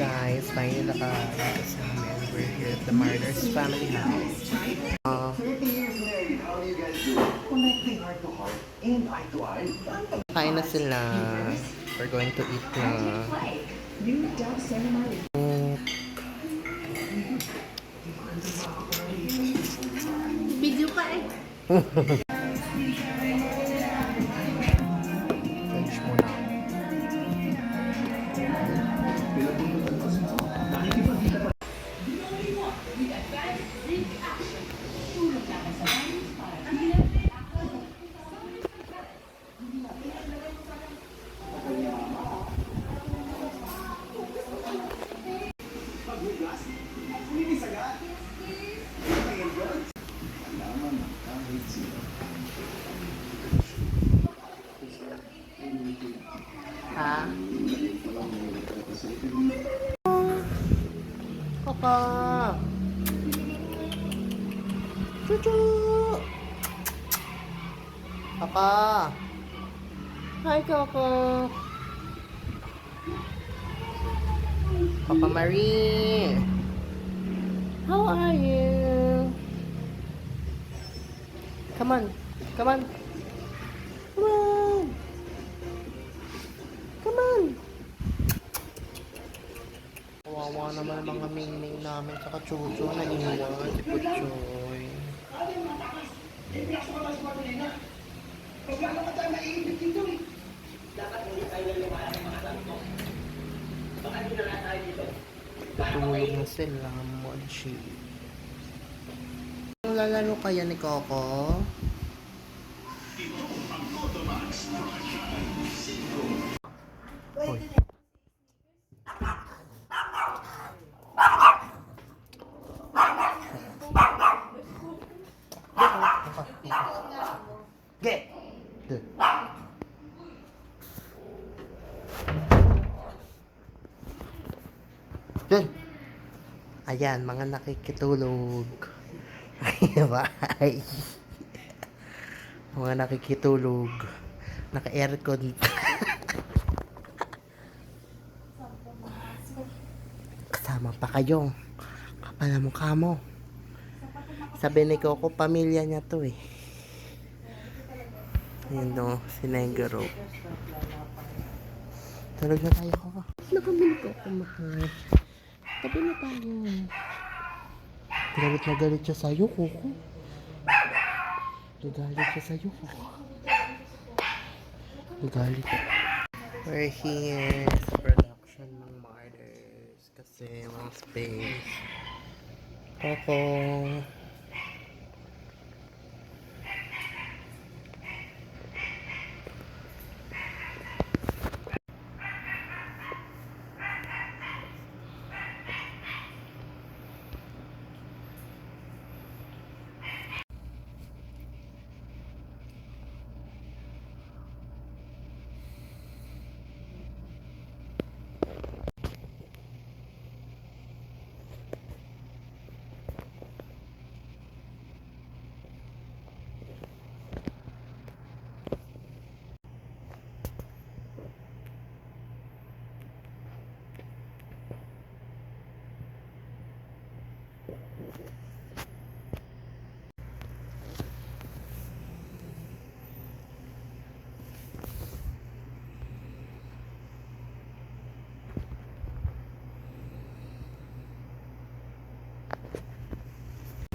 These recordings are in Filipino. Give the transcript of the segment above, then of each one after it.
guys, finally nakakita sa amin. We're here at the Martyrs family house. Uh, 30 years married, how do you guys do? Connecting heart to heart and eye to eye. kain na sila. We're going to eat na. Video pa eh. はい。Marie! How are you? Come on! Come on! Come on! Come on! Kawawa naman ang mga mingming namin sa kachucho na iniwan si Putchoy. Tutulog na sila, Mochi. Lalaro kaya ni Coco? Hoy. Ayan, mga nakikitulog. Bye. mga nakikitulog. Naka-aircon. Kasama pa kayo. Kapal na mukha mo. Sabi ni Coco, pamilya niya to eh. Yun no, si Negro. Tulog na tayo, Coco. Nakabili ko ako, mahal. Tabi na tayo. Galit na galit siya sa'yo, Coco. Nagalit siya sa'yo, Coco. Nagalit. We're here sa production ng Martyrs kasi walang space. Coco.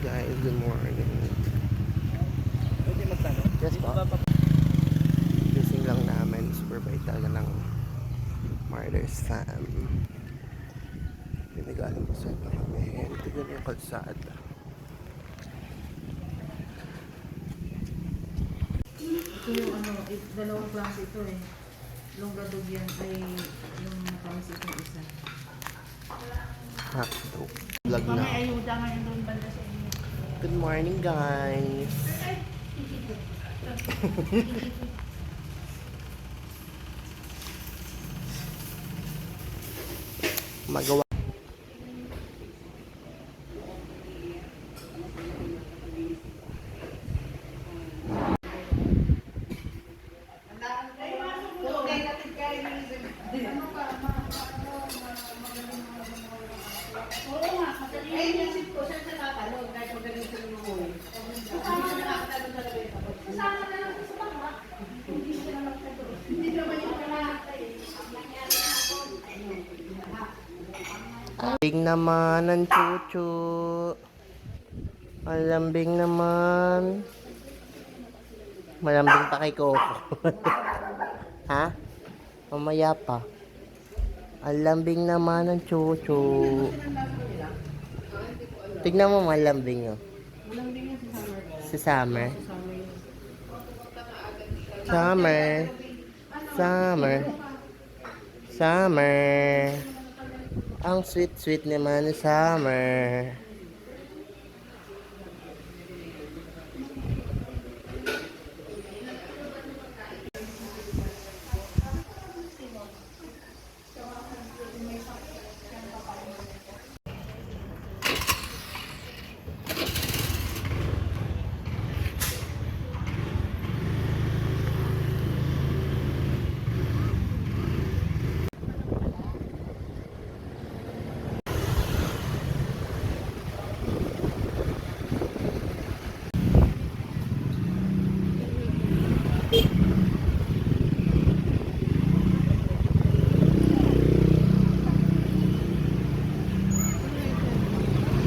Guys, good morning. Yes po. Gising lang namin. Super bait talaga ng Martyrs fam. Pinigaling ko sa iba kami. Tignan yung kalsada. Ito yung ano, dalawang klase ito eh. Longgadog yan ay yung nakamasip ng isa. Hotdog. Vlog Kami na. ayuda ngayon doon banda sa. Good morning, guys. Magawa. Lambing naman ng chuchu. Ang lambing naman. Malambing pa kay Coco. ha? Mamaya pa. Ang lambing naman ng chuchu. Tignan mo malambing yun. Malambing yan si Summer. Si Summer. Summer. Summer. Summer. Ang sweet-sweet naman ni Summer.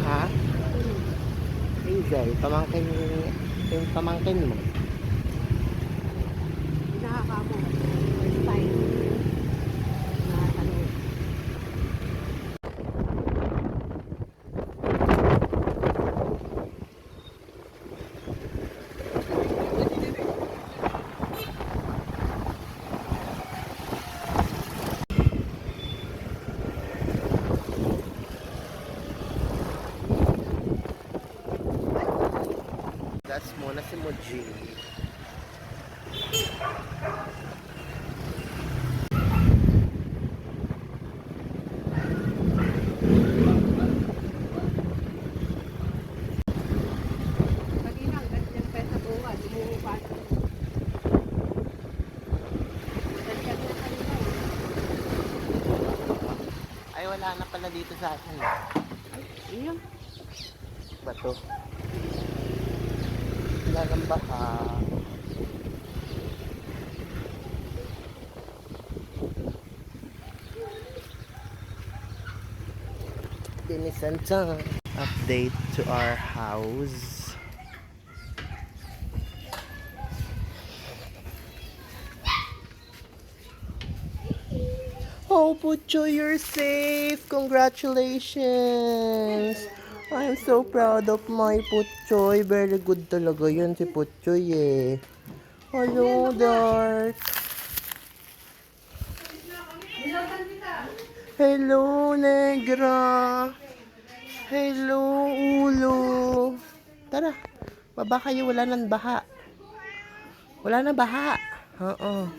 Ha? Hazel, pamangkin yung pamangkin mo. Kanina. Ay, wala na pala dito sa atin. Iyon. Bato. Wala nang baha. Dinisan. Update to our house. Oh, Pucho, you're safe. Congratulations. I'm so proud of my Puchoy. Very good talaga yun si Puchoy eh. Hello, Dark. Hello, Negra. Hello, Ulo. Tara, baba kayo. Wala nang baha. Wala na baha. Oo.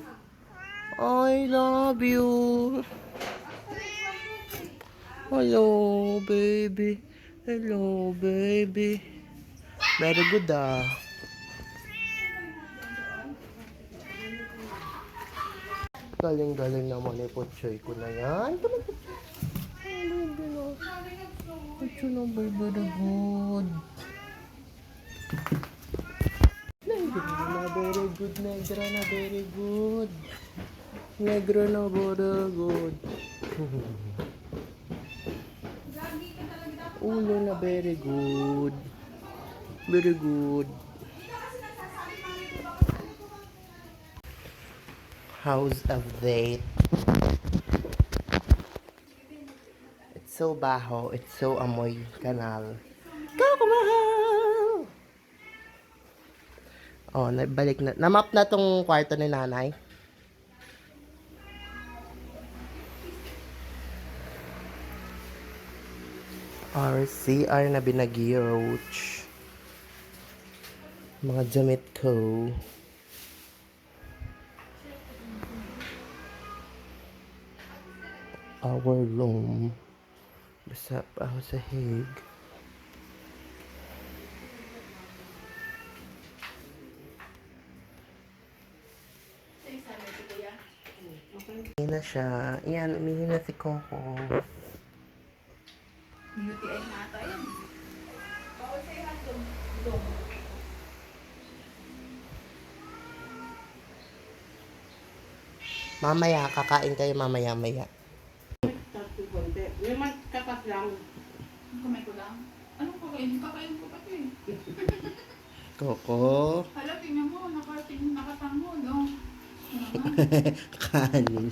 I love you. Hello, baby. Hello, baby. Very good ah. Galing-galing naman ni Pochoy ko na yan. Ito na, Pochoy. Ay, baby na. Pochoy na, baby na good. Negra na, very good. Negra na, very good. Negra na, very good. Ulo na, very good. Very good. House update. It's so baho. It's so amoy kanal. Kakamahal! Oh, nabalik na. Namap na tong kwarto ni nanay. Our CR na binag-roach. Mga damit ko. Our room. Basa pa ako sa hig. Umihi na siya. Yan, umihi na si Coco. UTI na ata yan. Mamaya, kakain kayo mamaya-maya. Yung magkakas lang. Ang kamay ko lang. Anong kakain? Kakain ko pa ito eh. Coco. Hala, tingnan mo. Nakating, nakatango, no? Ano? Kanin.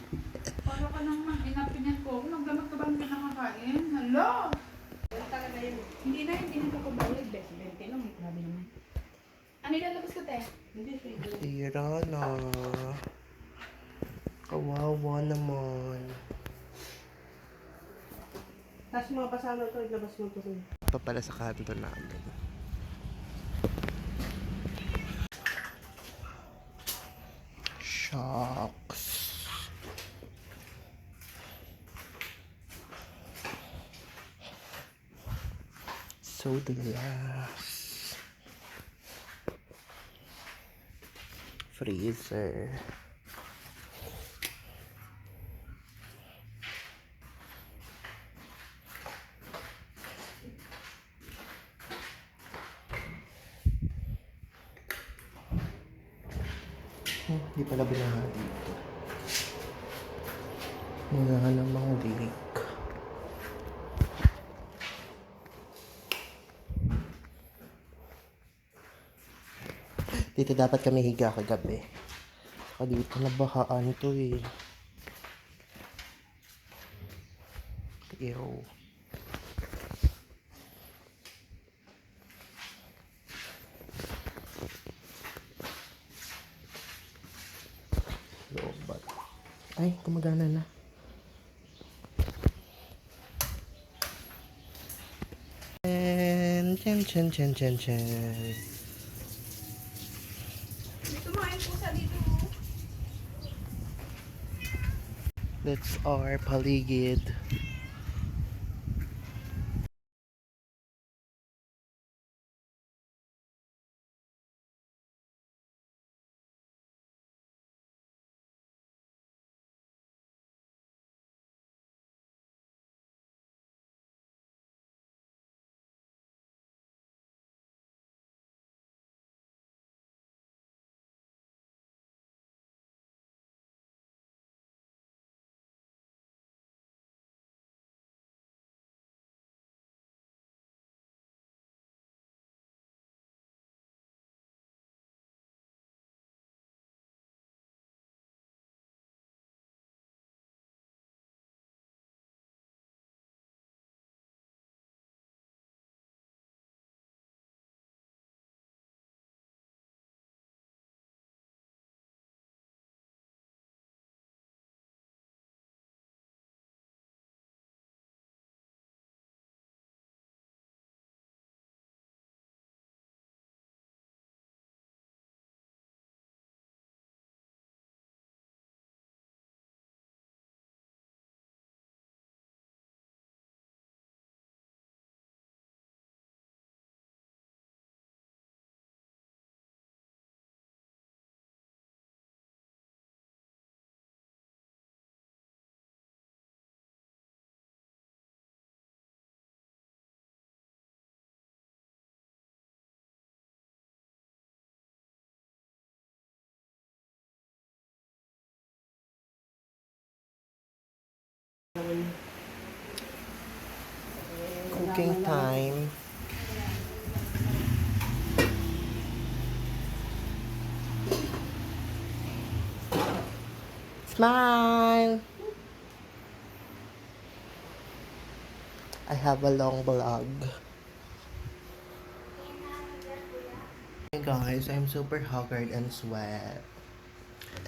Para ka naman, inapinyan ko. Kung nagdamag ka ba hindi nakakain? Hala! Hindi na, hindi na ako bayad. Best, 20 lang. Grabe naman. Ano ilalabas ko, te? Tira na. Kawawa naman. Tapos mga pasama ito, ilabas mo ito. Pa pala sa kanto namin. Shucks. So delas. Freezer. Dito dapat kami higa kagabi. Saka dito nabahaan to eh. Ew. Lobat. Ay, gumagana na. Chen, chen, chen, chen, chen, chen. That's our paligid. Smile. I have a long vlog. Hey guys, I'm super haggard and sweat.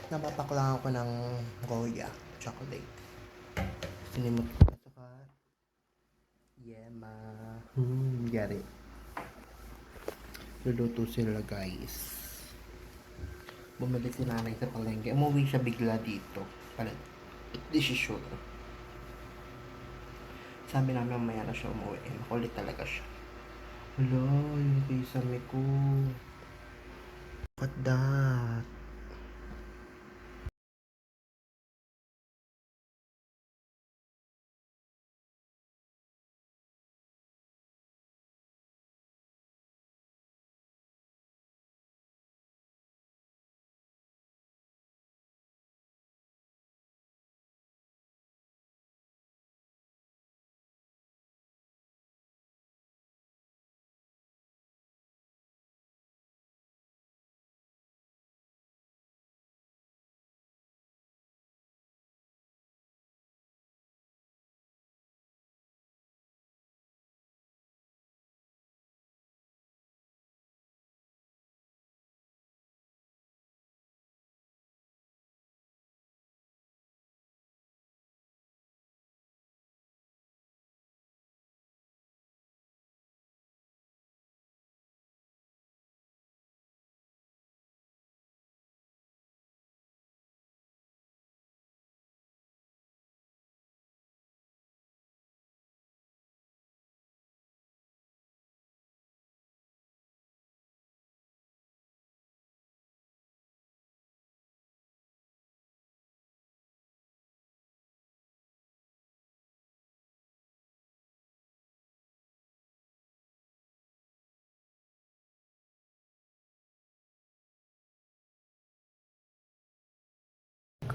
Napapaklang ako ng Goya chocolate. Sinimot ko na saka Yema. Hmm, yari. Luluto sila guys. Bumalik si nanay sa palengke. Umuwi siya bigla dito. Para desisyon. Sabi namin mamaya na siya umuwi. Eh, makulit talaga siya. Hello, yung kisame ko. Look at that.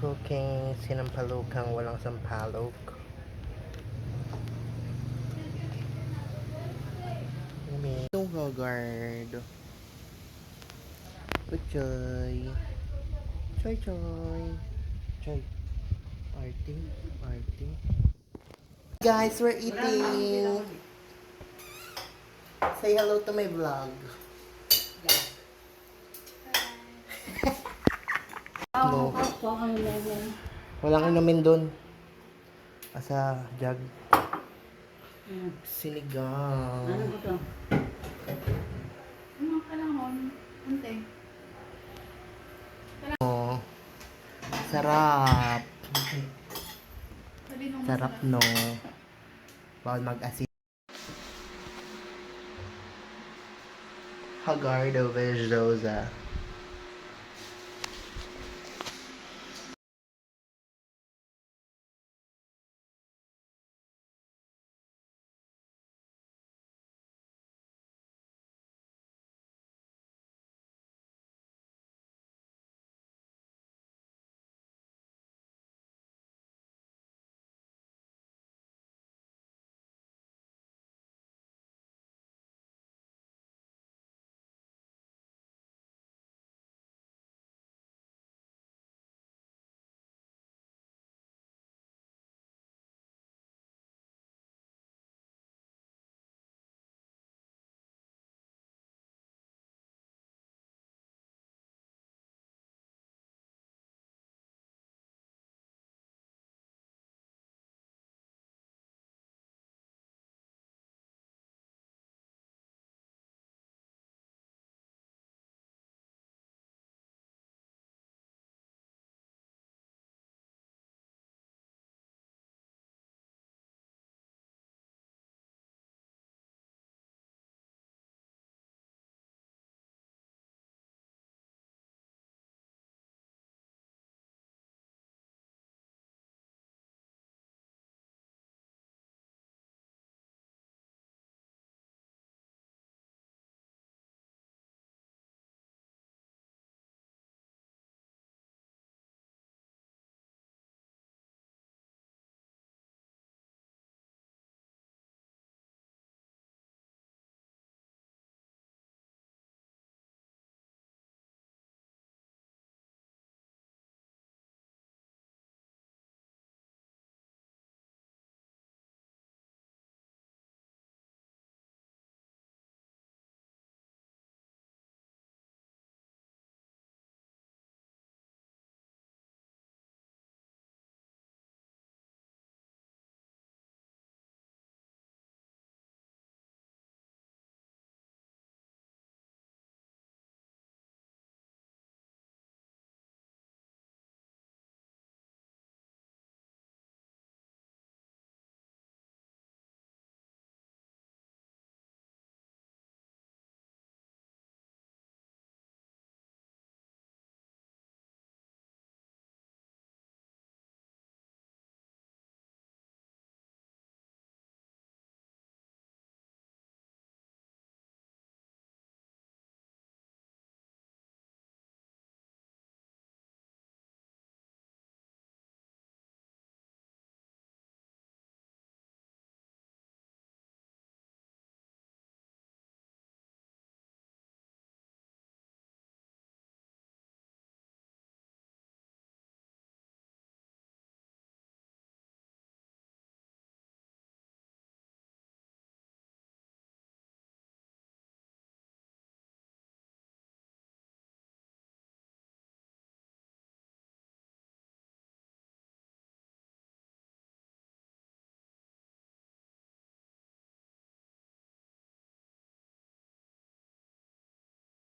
Cooking sinampalukang walang sampalok. Yummy. Itong Hogard. Good choy. Choy choy. Choy. Arty. Arty. Guys, we're eating. Say hello to my vlog. No. Walang inumin doon. Asa jug. Sinigang. Ano kailangan? Ante. Oh. Sarap. Sarap no. Bawal mag-asin. Hagardo Vejosa.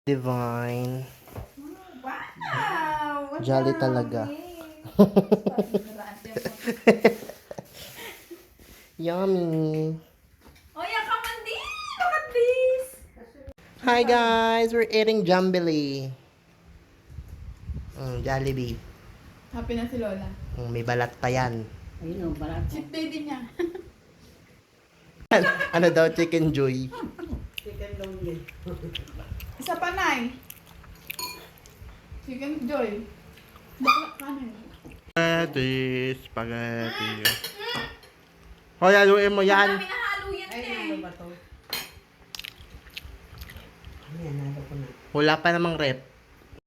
Divine. Wow! Jolly talaga. Yummy. Oh, yeah, come on, Dee! Look at this! Hi guys, we're eating Jambili. Mm, Jollibee. Happy na si Lola. Mm, may balat pa yan. Ayun o, balat. Cheat day din niya. ano daw, chicken joy? Chicken long yun. Isa pa, Nay. Chicken Joy. Bakla ka na yun. Spaghetti, spaghetti. Hoy, haluin mo yan. Pinahalo yan Ay, eh. ano. Wala pa namang rep.